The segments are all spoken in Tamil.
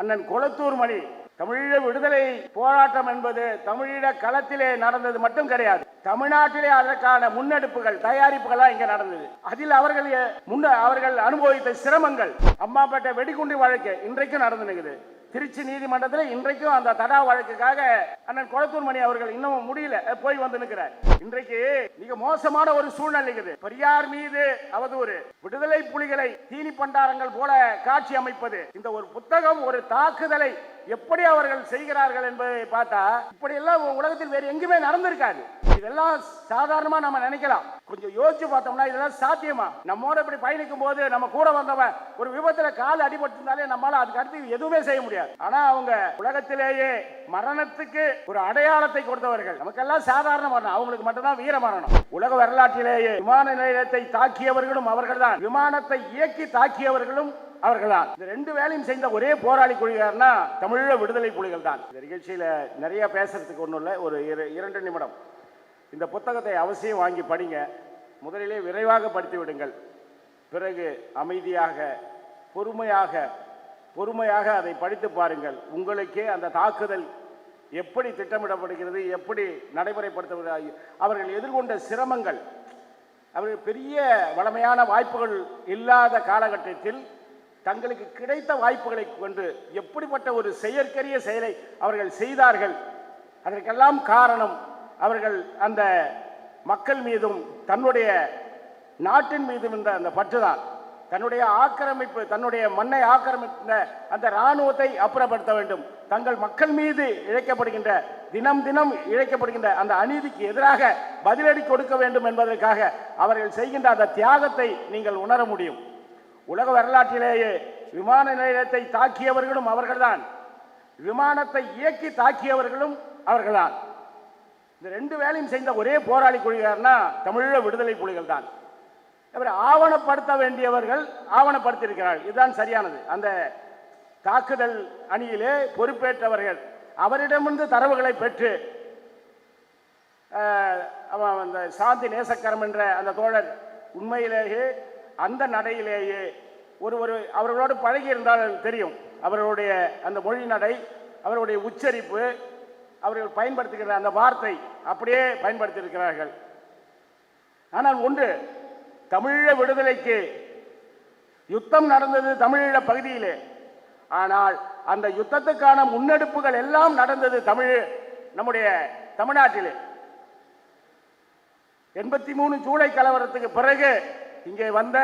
அண்ணன் கொளத்தூர் மணி தமிழீழ விடுதலை போராட்டம் என்பது தமிழீழ களத்திலே நடந்தது மட்டும் கிடையாது. தமிழ்நாட்டிலே அதற்கான முன்னெடுப்புகள் தயாரிப்புகள்லாம் இங்க நடந்தது. அதில் அவர்கள் முன்ன அவர்கள் அனுபவித்த சிரமங்கள் அம்மாப்பேட்டை வெடிகுண்டு வழக்கு இன்றைக்கும் நடந்து நிற்குது திருச்சி நீதிமன்றத்தில் இன்றைக்கும் அந்த தடா வழக்குக்காக அண்ணன் கொளத்தூர் மணி அவர்கள் இன்னமும் முடியல. போய் வந்து நிற்கிறார் இன்றைக்கு மிக மோசமான ஒரு சூழ்நிலை இருக்குது. பெரியார் மீது அவதூறு. விடுதலை புலிகளை தீனி பண்டாரங்கள் போல காட்சி அமைப்பது. இந்த ஒரு புத்தகம் ஒரு தாக்குதலை எப்படி அவர்கள் செய்கிறார்கள் என்பதை பார்த்தா இப்படி எல்லாம் உலகத்தில் வேறு எங்குமே நடந்திருக்காது. இதெல்லாம் சாதாரணமா நம்ம நினைக்கலாம். கொஞ்சம் யோசிச்சு பார்த்தோம்னா இதெல்லாம் சாத்தியமா? நம்மோட இப்படி பயணிக்கும் போது நம்ம கூட வந்தவன் ஒரு விபத்துல கால் அடிபட்டிருந்தாலே நம்மளால அதுக்கு அடுத்து எதுவுமே செய்ய முடியாது. ஆனா அவங்க உலகத்திலேயே மரணத்துக்கு ஒரு அடையாளத்தை கொடுத்தவர்கள். நமக்கெல்லாம் சாதாரண மரணம். அவங்களுக்கு மட்டும்தான் வீர மரணம். உலக வரலாற்றிலேயே விமான நிலையத்தை தாக்கியவர்களும் அவர்கள் தான் விமானத்தை இயக்கி தாக்கியவர்களும் அவர்களால். இந்த ரெண்டு வேலையும் செய்த ஒரே போராளி குழுகாரனா தமிழ விடுதலை புலிகள் தான். இந்த நிகழ்ச்சியில் நிறைய பேசுறதுக்கு ஒன்றும் இல்லை ஒரு இரண்டு நிமிடம். இந்த புத்தகத்தை அவசியம் வாங்கி படிங்க. முதலிலே விரைவாக படித்து விடுங்கள். பிறகு அமைதியாக பொறுமையாக பொறுமையாக அதை படித்து பாருங்கள். உங்களுக்கே அந்த தாக்குதல் எப்படி திட்டமிடப்படுகிறது எப்படி நடைமுறைப்படுத்தப்படுகிறது அவர்கள் எதிர்கொண்ட சிரமங்கள் அவர்கள் பெரிய வளமையான வாய்ப்புகள் இல்லாத காலகட்டத்தில் தங்களுக்கு கிடைத்த வாய்ப்புகளை கொண்டு எப்படிப்பட்ட ஒரு செயற்கரிய செயலை அவர்கள் செய்தார்கள். அதற்கெல்லாம் காரணம் அவர்கள் அந்த மக்கள் மீதும் தன்னுடைய நாட்டின் மீதும் இருந்த அந்த பற்றுதான். தன்னுடைய ஆக்கிரமிப்பு தன்னுடைய மண்ணை ஆக்கிரமித்த அந்த இராணுவத்தை அப்புறப்படுத்த வேண்டும். தங்கள் மக்கள் மீது இழைக்கப்படுகின்ற தினம் தினம் இழைக்கப்படுகின்ற அந்த அநீதிக்கு எதிராக பதிலடி கொடுக்க வேண்டும் என்பதற்காக அவர்கள் செய்கின்ற அந்த தியாகத்தை நீங்கள் உணர முடியும். உலக வரலாற்றிலேயே விமான நிலையத்தை தாக்கியவர்களும் அவர்கள்தான். விமானத்தை இயக்கி தாக்கியவர்களும் அவர்கள்தான். இந்த ரெண்டு வேலையும் செய்த ஒரே போராளி குழுகாரனா தமிழீழ விடுதலை புலிகள் தான் அவர் ஆவணப்படுத்த வேண்டியவர்கள் ஆவணப்படுத்தியிருக்கிறார்கள். இதுதான் சரியானது. அந்த தாக்குதல் அணியிலே பொறுப்பேற்றவர்கள் அவரிடமிருந்து தரவுகளை பெற்று அந்த சாந்தி நேசக்கரம் என்ற அந்த தோழர் உண்மையிலேயே அந்த நடையிலேயே ஒரு ஒரு அவர்களோடு பழகி இருந்தால் தெரியும். அவர்களுடைய அந்த மொழி நடை அவருடைய உச்சரிப்பு அவர்கள் பயன்படுத்துகிற அந்த வார்த்தை அப்படியே பயன்படுத்தியிருக்கிறார்கள். ஆனால் ஒன்று தமிழீழ விடுதலைக்கு யுத்தம் நடந்தது தமிழீழ பகுதியிலே. ஆனால் அந்த யுத்தத்துக்கான முன்னெடுப்புகள் எல்லாம் நடந்தது தமிழ் நம்முடைய தமிழ்நாட்டிலே. எண்பத்தி மூணு ஜூலை கலவரத்துக்கு பிறகு இங்கே வந்த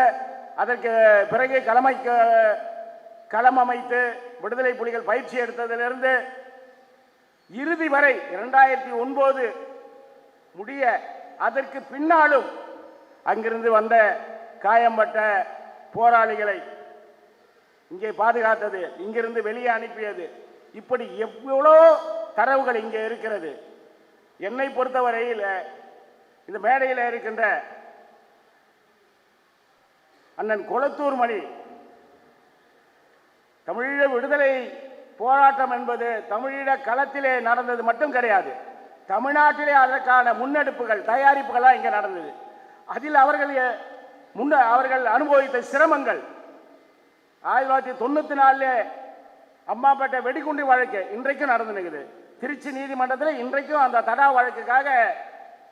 அதற்கு பிறகு களமை களம் அமைத்து விடுதலை புலிகள் பயிற்சி எடுத்ததிலிருந்து இறுதி வரை இரண்டாயிரத்தி ஒன்பது முடிய அதற்கு பின்னாலும் அங்கிருந்து வந்த காயம்பட்ட போராளிகளை இங்கே பாதுகாத்தது இங்கிருந்து வெளியே அனுப்பியது. இப்படி எவ்வளோ தரவுகள் இங்கே இருக்கிறது. என்னை பொறுத்தவரையில் இந்த மேடையில் இருக்கின்ற அண்ணன் கொளத்தூர் மணி. தமிழீழ விடுதலை போராட்டம் என்பது தமிழீழ களத்திலே நடந்தது மட்டும் கிடையாது. தமிழ்நாட்டிலே அதற்கான முன்னெடுப்புகள் தயாரிப்புகள்லாம் இங்கே நடந்தது. அதில் அவர்கள் முன்ன அவர்கள் அனுபவித்த சிரமங்கள். ஆயிரத்தி தொள்ளாயிரத்தி தொண்ணூற்றி நாலில் அம்மாப்பேட்டை வெடிகுண்டு வழக்கு இன்றைக்கும் நடந்து நிற்குது. திருச்சி நீதிமன்றத்தில் இன்றைக்கும் அந்த தடா வழக்குக்காக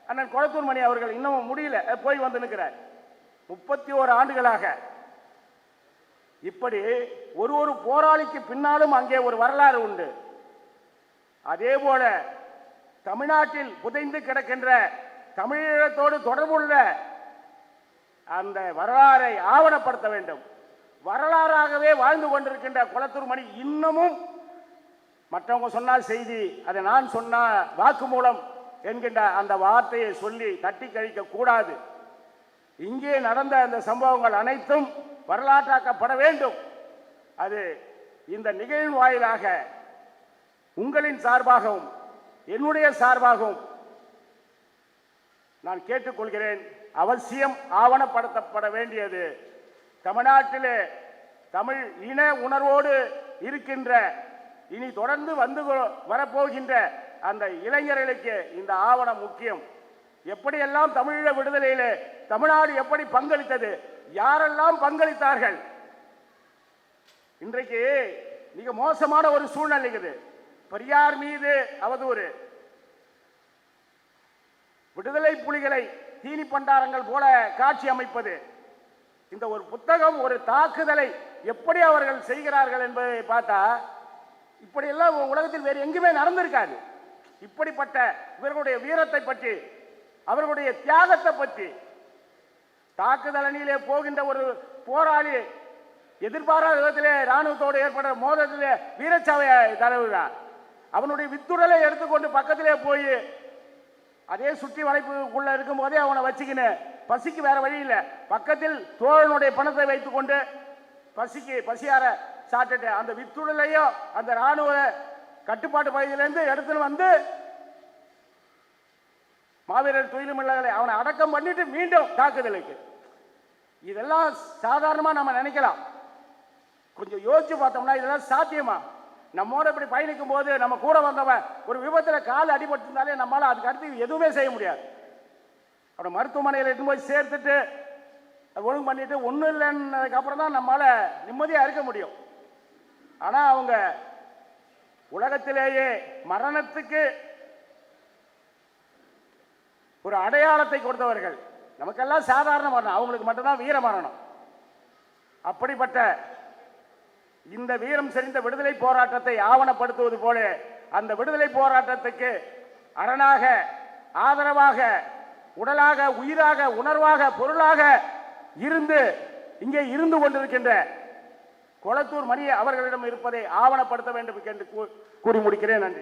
அண்ணன் கொளத்தூர் மணி அவர்கள் இன்னமும் முடியல போய் வந்து நிற்கிறார். முப்பத்தி ஓரு ஆண்டுகளாக. இப்படி ஒரு ஒரு போராளிக்கு பின்னாலும் அங்கே ஒரு வரலாறு உண்டு. அதே போல தமிழ்நாட்டில் புதைந்து கிடக்கின்ற தமிழீழத்தோடு தொடர்புள்ள அந்த வரலாறை ஆவணப்படுத்த வேண்டும். வரலாறாகவே வாழ்ந்து கொண்டிருக்கின்ற குளத்தூர் மணி இன்னமும் மற்றவங்க சொன்னால் செய்தி அதை நான் சொன்னால் வாக்குமூலம் என்கின்ற அந்த வார்த்தையை சொல்லி தட்டி கழிக்க கூடாது. இங்கே நடந்த அந்த சம்பவங்கள் அனைத்தும் வரலாற்றாக்கப்பட வேண்டும். அது இந்த நிகழ்வின் வாயிலாக உங்களின் சார்பாகவும் என்னுடைய சார்பாகவும் நான் கேட்டுக்கொள்கிறேன். அவசியம் ஆவணப்படுத்தப்பட வேண்டியது. தமிழ்நாட்டிலே தமிழ் இன உணர்வோடு இருக்கின்ற இனி தொடர்ந்து வந்து கொ- வரப்போகின்ற அந்த இளைஞர்களுக்கு இந்த ஆவணம் முக்கியம். எப்படியெல்லாம் தமிழீழ விடுதலையிலே தமிழ்நாடு எப்படி பங்களித்தது? யாரெல்லாம் பங்களித்தார்கள்? இன்றைக்கு மிக மோசமான ஒரு சூழ்நிலை இது பெரியார் மீது அவதூறு. விடுதலை புலிகளை தீனி பண்டாரங்கள் போல காட்சி அமைப்பது. இந்த ஒரு புத்தகம் ஒரு தாக்குதலை எப்படி அவர்கள் செய்கிறார்கள் என்பதை பார்த்தா இப்படியெல்லாம் உலகத்தில் வேறு எங்குமே நடந்திருக்காது. இப்படிப்பட்ட இவர்களுடைய வீரத்தை பற்றி அவர்களுடைய தியாகத்தை பற்றி. தாக்குதல் அணியிலே போகின்ற ஒரு போராளி எதிர்பாராத விதத்திலே ராணுவத்தோடு ஏற்பட்ட மோதத்திலே வீரச்சாவை தழுவுகிறார் அவனுடைய வித்துடலை எடுத்துக்கொண்டு பக்கத்திலே போய் அதே சுற்றி வளைப்புக்குள்ள இருக்கும் போதே அவனை வச்சுக்கின்னு பசிக்கு வேற வழி இல்லை. பக்கத்தில் தோழனுடைய பணத்தை வைத்துக்கொண்டு பசிக்கு பசியார சாப்பிட்டுட்டு அந்த வித்துடலையும் அந்த ராணுவ கட்டுப்பாட்டு பகுதியிலேருந்து எடுத்துன்னு வந்து மாவீரர் துயிலுமில்லகளை அவனை அடக்கம் பண்ணிட்டு மீண்டும் தாக்குதலுக்கு. இதெல்லாம் சாதாரணமாக நம்ம நினைக்கலாம். கொஞ்சம் யோசிச்சு பார்த்தோம்னா இதெல்லாம் சாத்தியமா? நம்மோட இப்படி பயணிக்கும் போது நம்ம கூட வந்தவன் ஒரு விபத்தில் கால் அடிபட்டிருந்தாலே நம்மளால் அதுக்கு அடுத்து எதுவுமே செய்ய முடியாது. அவனை மருத்துவமனையில் எடுத்து போய் சேர்த்துட்டு ஒழுங்கு பண்ணிட்டு ஒன்றும் இல்லைன்னதுக்கு அப்புறம் தான் நம்மளால் நிம்மதியாக இருக்க முடியும். ஆனால் அவங்க உலகத்திலேயே மரணத்துக்கு ஒரு அடையாளத்தை கொடுத்தவர்கள். நமக்கெல்லாம் சாதாரண மரணம். அவங்களுக்கு மட்டும்தான் வீர மரணம். அப்படிப்பட்ட இந்த வீரம் செறிந்த விடுதலை போராட்டத்தை ஆவணப்படுத்துவது போல அந்த விடுதலை போராட்டத்துக்கு அரணாக ஆதரவாக உடலாக உயிராக உணர்வாக பொருளாக இருந்து இங்கே இருந்து கொண்டிருக்கின்ற கொளத்தூர் மணி அவர்களிடம் இருப்பதை ஆவணப்படுத்த வேண்டும் என்று கூ- கூறி முடிக்கிறேன். நன்றி.